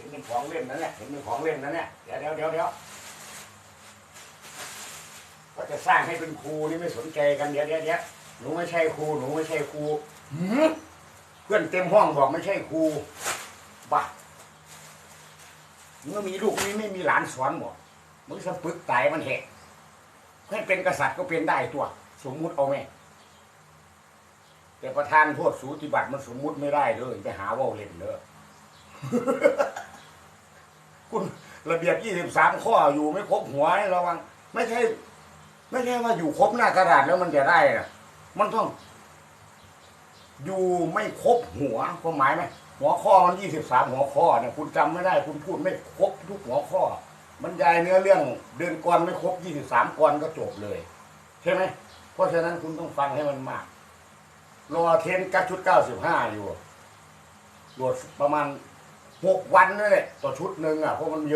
ห็นเป็นของเล่นนะเนี่ยเห็นเป็นของเล่นนะเนี่ยเดี๋ยวเดี๋ยวเดี๋ยวเดี๋ยวก็จะสร้างให้เป็นครูนี่ไม่สนใจกันเดี๋ยวเดี๋ยวเดี๋ยวหนูไม่ใช่ครูหนูไม่ใช่ครูหืมเพื่อนเต็มห้องบอกไม่ใช่ครูบ้าเมื่อมีลูกนี้ไม่มีหลานสอนบอกมึงสะปึกตายมันเหตุเพื่อนเป็นกษัตริย์ก็เป็นได้ตัว สมมุติเอาไหมแต่ประธานโทษสูติบัติมันสมมุติไม่ได้เลยไปหาเว่าเล่นเลยคุณ ระเบียบยี่สิบสามข้ออยู่ไม่ครบหัวให้ระวัง ไม่ใช่ ไม่ใช่ว่าอยู่ครบหน้ากระดาษแล้วมันจะได้นะมันต้อง อยู่ไม่ครบหัวความหมายไหมหัวข้อมันยี่สิบสามหัวข้อเนี่ยคุณจำไม่ได้ คุณพูดไม่ครบทุกหัวข้อบรรยายเนื้อเรื่องเดินกรไม่ครบยี่สิบสามกรก็จบเลย ใช่ไหมเพราะฉะนั้นคุณต้องฟังให้มันมากรอเทนกัชุดเก้าสิบห้าอยู่โหลดประมาณหกวันนั่นแหละต่อชุดหนึ่งอะเพราะมันเยอะ